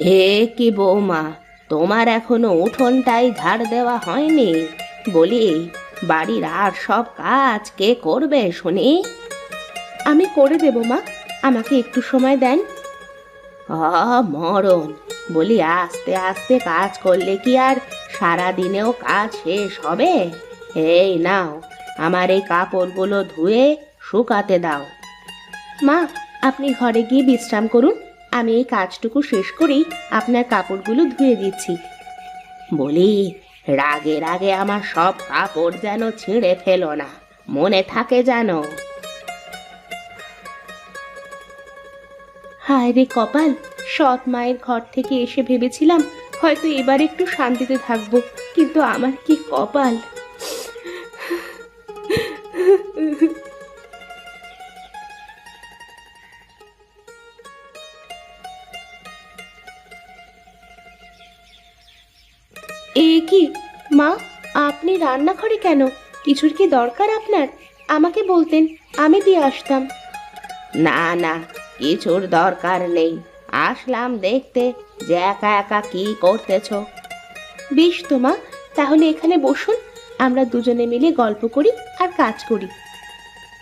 এ কি বৌমা তোমার এখনও উঠোনটাই ঝাড় দেওয়া হয়নি? বলি বাড়ির আর সব কাজ কে করবে শুনি? আমি করে দেব মা আমাকে একটু সময় দেন। মরণ। বলি আস্তে আস্তে কাজ করলে কি আর সারা দিনেও কাজ শেষ হবে? এই নাও আমার এই কাপড়গুলো ধুয়ে শুকাতে দাও। মা আপনি ঘরে গিয়ে বিশ্রাম করুন। আমি এই কাজটুকু শেষ করেই আপনার কাপড়গুলো ধুয়ে দিচ্ছি। বলি, রাগে রাগে আমার সব কাপড় যেন ছিঁড়ে ফেলো না। মনে থাকে যেন। হায় রে কপাল, সৎ মায়ের ঘর থেকে এসে ভেবেছিলাম হয়তো এবার একটু শান্তিতে থাকব, কিন্তু আমার কি কপাল? এ কি? মা আপনি রান্নাঘরে কেন? কিছুর কি দরকার আপনার? আমাকে বলতেন আমি দিয়ে আসতাম। না না কিছুর দরকার নেই। আসলাম দেখতে যে একা একা কি করতেছ? বেশ তো মা তাহলে এখানে বসুন। আমরা দুজনে মিলে গল্প করি আর কাজ করি।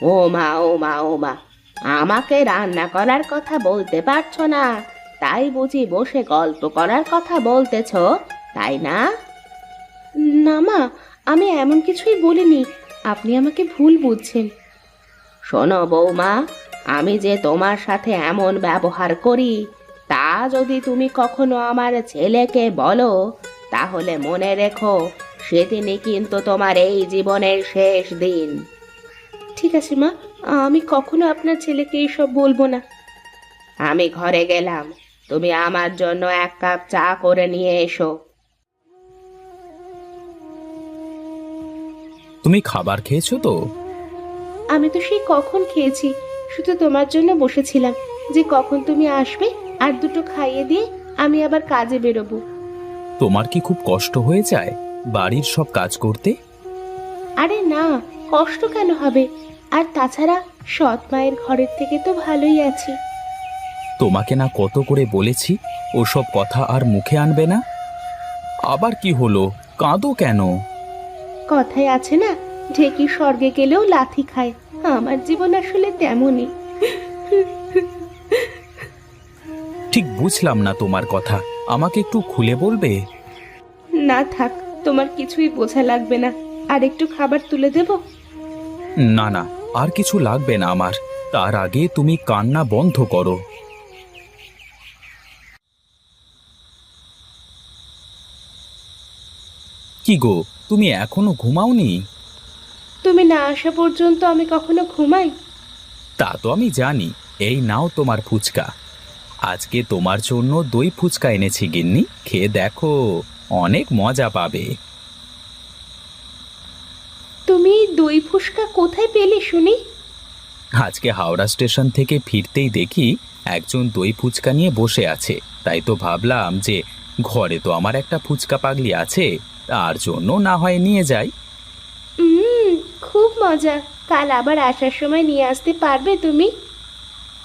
ও মা ও মা ও মা আমাকে রান্না করার কথা বলতে পারছ না? তাই বুঝি বসে গল্প করার কথা বলতেছ তাই না? না মা আমি এমন কিছুই বলিনি। আপনি আমাকে ভুল বুঝছেন। শোনো বৌমা আমি যে তোমার সাথে এমন ব্যবহার করি তা যদি তুমি কখনো আমার ছেলেকে বলো তাহলে মনে রেখো সেদিনই কিন্তু তোমার এই জীবনের শেষ দিন। ঠিক আছে মা আমি কখনো আপনার ছেলেকে এইসব বলব না। আমি ঘরে গেলাম তুমি আমার জন্য এক কাপ চা করে নিয়ে এসো। তুমি খাবার খেয়েছো তো? আমি তো সেই কখন খেয়েছি শুধু তোমার জন্য বসেছিলাম। যে কখন তুমি আসবে আর দুটো খাইয়ে দিয়ে আমি আবার কাজে বেরোবো। তোমার কি খুব কষ্ট হয়ে যায় বাড়ির সব কাজ করতে? আরে না কষ্ট কেন হবে? আর তাছাড়া সৎ মায়ের ঘরের থেকে তো ভালোই আছি। তোমাকে না কত করে বলেছি ওসব কথা আর মুখে আনবে না? আবার কি হলো? কাঁদো কেন? কথায় আছে না ঢেকি স্বর্গে গেলেও লাথি খায়। আমার জীবন আসলে তেমনই। ঠিক বুঝলাম না তোমার কথা। আমাকে একটু খুলে বলবে? না থাক তোমার কিছুই বোঝা লাগবে না। আর একটু খাবার তুলে দেব? না না আর কিছু লাগবে না আমার। তার আগে তুমি কান্না বন্ধ করো। কি গো? তুমি এখনও ঘুমাওনি? তুমি না আসা পর্যন্ত আমি কখনো ঘুমাই? তা তো আমি জানি। এই নাও তোমার ফুচকা। আজকে তোমার জন্য দই ফুচকা এনেছি গিন্নি। খেয়ে দেখো অনেক মজা পাবে। তুমি দই ফুচকা কোথায় পেলে শুনি? আজকে হাওড়া স্টেশন থেকে ফিরতেই দেখি একজন দই ফুচকা নিয়ে বসে আছে। তাই তো ভাবলাম যে ঘরে তো আমার একটা ফুচকা পাগলি আছে। তার জন্য না হয় নিয়ে যাই। উম, খুব মজা। কাল আবার আসার সময় নিয়ে আসতে পারবে তুমি?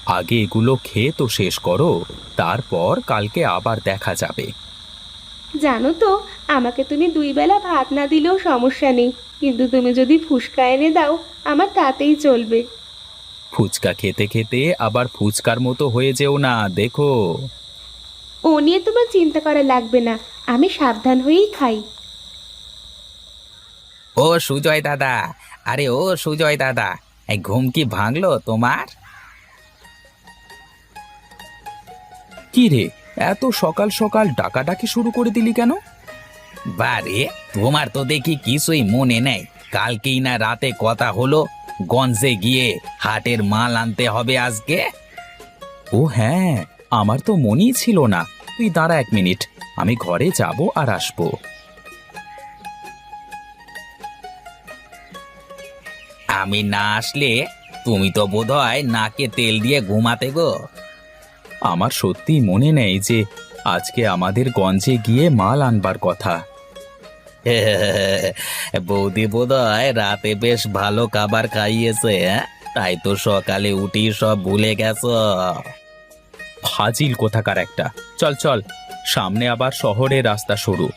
আগে এগুলো খেয়ে তো শেষ করো তারপর কালকে আবার দেখা যাবে। জানো তো আমাকে তুমি দুই বেলা ভাত না দিলেও সমস্যা নেই। কিন্তু তুমি যদি ফুসকা এনে দাও আমার তাতেই চলবে। ফুচকা খেতে খেতে আবার ফুচকার মতো হয়ে যেও না দেখো। ও নিয়ে তোমার চিন্তা করা লাগবে না। আমি সাবধান হয়েই খাই। ও সুজয় দাদা। আরে ও সুজয় দাদা এই ঘুম কি ভাঙলো তোমার? কি রে এত সকাল সকাল ডাকাডাকি শুরু করে দিলি কেন? বারে তোমার তো দেখি কিছুই মনে নেই। কালকেই না রাতে কথা হলো গঞ্জে গিয়ে হাটের মাল আনতে হবে আজকে? ও হ্যাঁ আমার তো মনেই ছিল না। তুই দাঁড়া এক মিনিট আমি ঘরে যাব আর আসব। আমি না আসলে তুমি তো বোধহয় নাকে তেল দিয়ে ঘুমাতে গো। আমার সত্যি মনে নেই যে আজকে আমাদের গঞ্জে গিয়ে মাল আনবার কথা। বৌদি বোধহয় রাতে বেশ ভালো খাবার খাইয়েছে হ্যাঁ? তাই তো সকালে উঠি সব ভুলে গেছ। ফাজিল কোথাকার একটা। চল চল, সামনে আবার শহরের রাস্তা সরু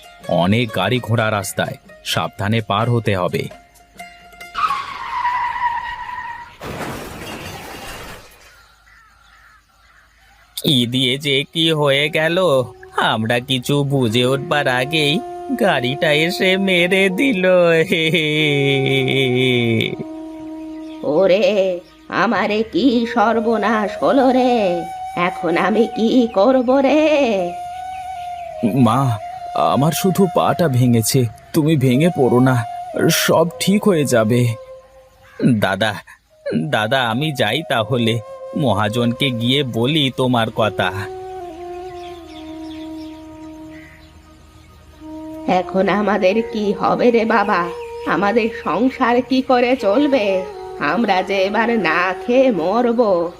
অনেক গাড়ি ঘোড়া রাস্তায়। সাবধানে পার হতে হবে। কি দিয়ে যে কি হয়ে গেল? আমরা কিছু বুঝে উঠবার আগেই গাড়িটা এসে মেরে দিল। ওরে আমারে কি সর্বনাশ হলো রে? এখন আমি কি করব রে? মা আমার শুধু পাটা ভেঙেছে তুমি ভেঙে পড়ো না সব ঠিক হয়ে যাবে। দাদা দাদা আমি যাই তাহলে। মহাজনকে গিয়ে বলি তোমার কথা। এখন আমাদের কি হবে রে বাবা? আমাদের সংসার কি করে চলবে? আমরা যে এবার না খেয়ে মরবো।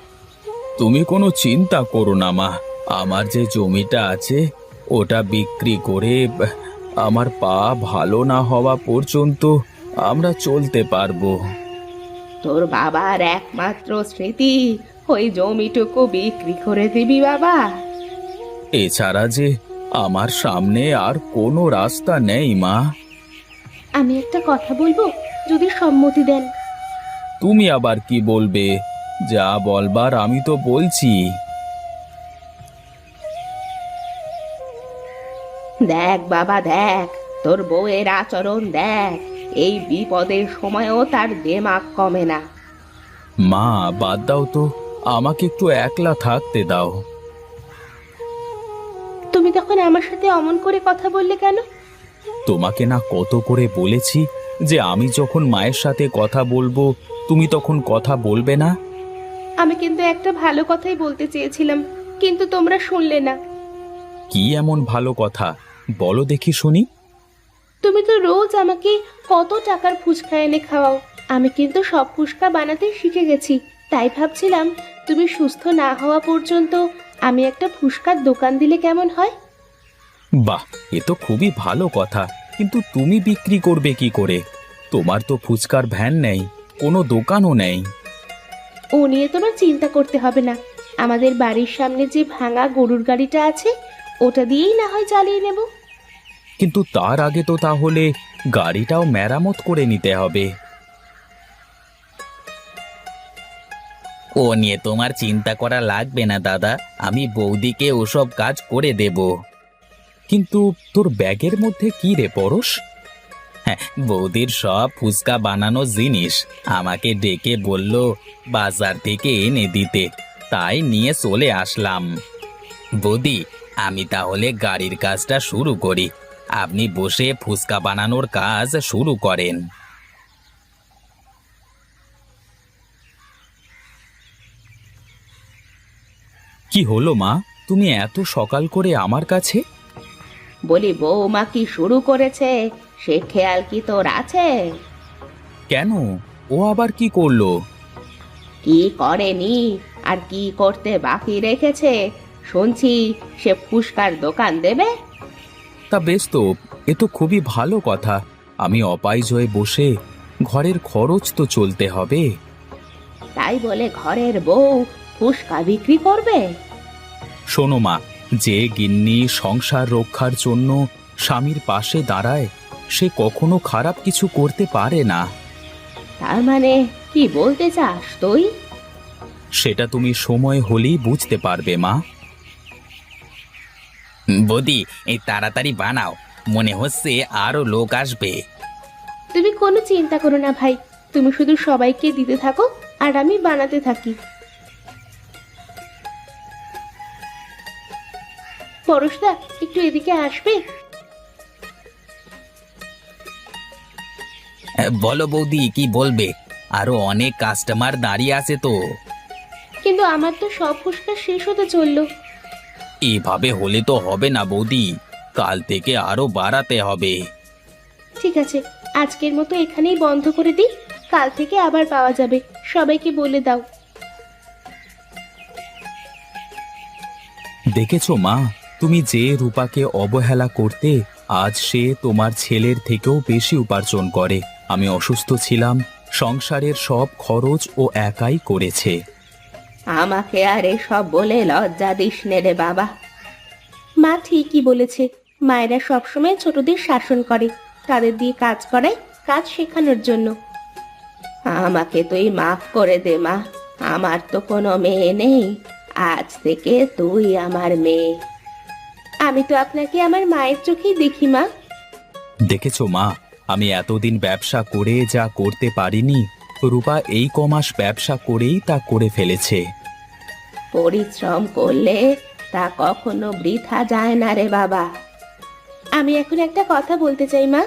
তুমি কোনো চিন্তা করো না মা। আমার যে জমিটা আছে ওটা বিক্রি করে আমার পা ভালো না হওয়া পর্যন্ত আমরা চলতে পারব। তোর বাবার একমাত্র স্মৃতি ওই জমিটুকু বিক্রি করে দিবি বাবা। এছাড়া যে আমার সামনে আর কোনো রাস্তা নেই মা। আমি একটা কথা বলব যদি সম্মতি দেন। তুমি আবার কি বলবে? যা বলবার আমি তো বলছি। দেখ বাবা দেখ তোর বউয়ের আচরণ দেখ। এই বিপদের সময়ও তার দেমাগ কমে না। মা বাদ দাও তো। আমাকে একটু একলা থাকতে দাও। তুমি তখন আমার সাথে অমন করে কথা বললে কেন? তোমাকে না কত করে বলেছি যে আমি যখন মায়ের সাথে কথা বলব তুমি তখন কথা বলবে না? আমি কিন্তু একটা ভালো কথাই বলতে চেয়েছিলাম কিন্তু তোমরা শুনলে না। কি এমন ভালো কথা? বলো দেখি শুনি। তুমি তো রোজ আমাকে কত টাকার ফুচকা এনে খাওয়াও। আমি কিন্তু সব ফুচকা বানাতে শিখে গেছি তাই ভাবছিলাম তুমি সুস্থ না হওয়া পর্যন্ত আমি একটা ফুচকার দোকান দিলে কেমন হয়? বাহ এ তো খুবই ভালো কথা। কিন্তু তুমি বিক্রি করবে কি করে? তোমার তো ফুচকার ভ্যান নেই কোনো দোকানও নেই। ও নিয়ে তোমার চিন্তা করতে হবে না। আমাদের বাড়ির সামনে যে ভাঙা গরুর গাড়িটা আছে ওটা দিয়েই না হয় চালিয়ে নেব। কিন্তু তার আগে তো তাহলে গাড়িটাও মেরামত করে নিতে হবে। ও নিয়ে তোমার চিন্তা করা লাগবে না, দাদা। আমি বৌদিকে ওসব কাজ করে দেব। কিন্তু তোর ব্যাগের মধ্যে কি রে, পরশ? হ্যাঁ বৌদির সব ফুচকা বানানো জিনিস আমাকে ডেকে বলল বাজার থেকে এনে দিতে। তাই নিয়ে চলে আসলাম। বৌদি, আমি তাহলে গাড়ির কাজটা শুরু করি। আপনি বসে ফুচকা বানানোর কাজ শুরু করেন। কি হলো মা? তুমি এত সকাল করে আমার কাছে? বলি বৌমা কি শুরু করেছে? সে খেয়াল কি তোর আছে? কেন? ও আবার কি করল? কি করেনি? আর কি করতে বাকি রেখেছে? শুনছি সে ফুসকার দোকান দেবে। তা বেশ তো এ তো খুবই ভালো কথা। আমি অপাইজ হয়ে বসে ঘরের খরচ তো চলতে হবে। তাই বলে ঘরের বউ ফুসকা বিক্রি করবে? শোনো মা যে গিন্নি সংসার রক্ষার জন্য স্বামীর পাশে দাঁড়ায় সে কখনো খারাপ কিছু করতে পারে না। তার মানে কি বলতে চাস তুই? সেটা তুমি সময় হলেই বুঝতে পারবে মা। বদি এই তাড়াতাড়ি বানাও মনে হচ্ছে আরও লোক আসবে। তুমি কোনো চিন্তা করো না ভাই তুমি শুধু সবাইকে দিতে থাকো আর আমি বানাতে থাকি। পরশদা একটু এদিকে আসবে? বলো বৌদি কি বলবে? আরও অনেক কাস্টমার দাঁড়িয়ে আছে তো। কিন্তু আমার তো সব ফুসকা শেষ হতে চলল। এভাবে হলে তো হবে না বৌদি কাল থেকে আরও বাড়াতে হবে। ঠিক আছে আজকের মতো এখানেই বন্ধ করে দিই কাল থেকে আবার পাওয়া যাবে সবাইকে বলে দাও। দেখেছ মা? তুমি যে রূপাকে অবহেলা করতে আজ সে তোমার ছেলের থেকেও বেশি উপার্জন করে। আমি অসুস্থ ছিলাম, সংসারের সব খরচ ও একাই করেছে। আমাকে আর এসব বলে লজ্জা দিস নে রে বাবা। মা ঠিকই বলেছে, মায়েরা সবসময় ছোটদের শাসন করে, তাদের দিয়ে কাজ করায় কাজ শেখানোর জন্য। আমাকে তুই মাফ করে দে মা, আমার তো কোনো মেয়ে নেই, আজ থেকে তুই আমার মেয়ে। আমি তো আপনাকে আমার মায়ের চোখেই দেখি মা। দেখেছ মা? আমি এতদিন ব্যবসা করে যা করতে পারিনি রূপা এই কমাস ব্যবসা করেই তা করে ফেলেছে। পরিশ্রম করলে তা কখনো বৃথা যায় না রে বাবা। আমি এখন একটা কথা বলতে চাই মা।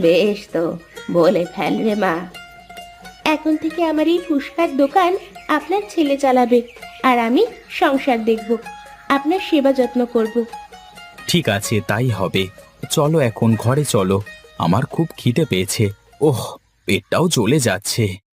বেশ তো বলে ফেল রে মা। এখন থেকে আমার এই ফুসকার দোকান আপনার ছেলে চালাবে আর আমি সংসার দেখব। আপনার সেবা যত্ন করব। ঠিক আছে, তাই হবে। চলো এখন, ঘরে চলো। আমার খুব খিদে পেয়েছে। ওহ, পেটটাও চলে যাচ্ছে।